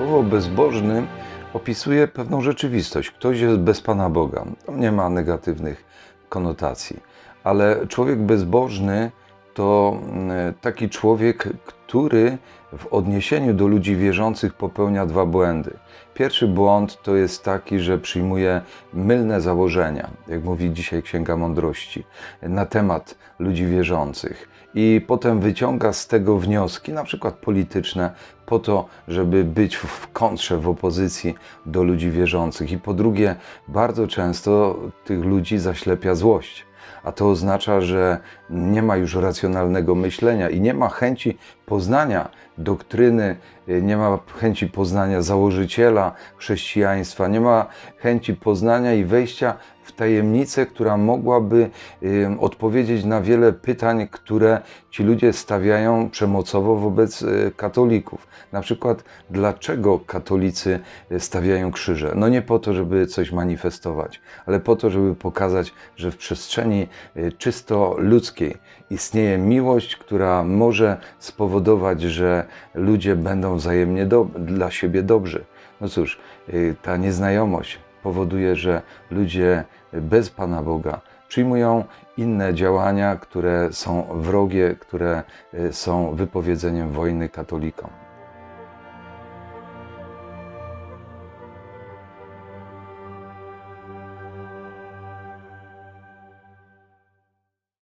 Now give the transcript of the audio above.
Słowo bezbożny opisuje pewną rzeczywistość. Ktoś jest bez Pana Boga. Tam nie ma negatywnych konotacji. Ale człowiek bezbożny to mm, taki człowiek, który w odniesieniu do ludzi wierzących popełnia dwa błędy. Pierwszy błąd to jest taki, że przyjmuje mylne założenia, jak mówi dzisiaj Księga Mądrości, na temat ludzi wierzących i potem wyciąga z tego wnioski, na przykład polityczne, po to, żeby być w kontrze, w opozycji do ludzi wierzących. I po drugie, bardzo często tych ludzi zaślepia złość. A to oznacza, że nie ma już racjonalnego myślenia i nie ma chęci poznania doktryny, nie ma chęci poznania założyciela chrześcijaństwa, nie ma chęci poznania i wejścia w tajemnicę, która mogłaby odpowiedzieć na wiele pytań, które ci ludzie stawiają przemocowo wobec y, katolików. Na przykład, dlaczego katolicy y, stawiają krzyże? No nie po to, żeby coś manifestować, ale po to, żeby pokazać, że w przestrzeni y, czysto ludzkiej istnieje miłość, która może spowodować, że ludzie będą wzajemnie do, dla siebie dobrzy. No cóż, y, ta nieznajomość powoduje, że ludzie bez Pana Boga przyjmują inne działania, które są wrogie, które y, są wypowiedzeniem wojny katolikom.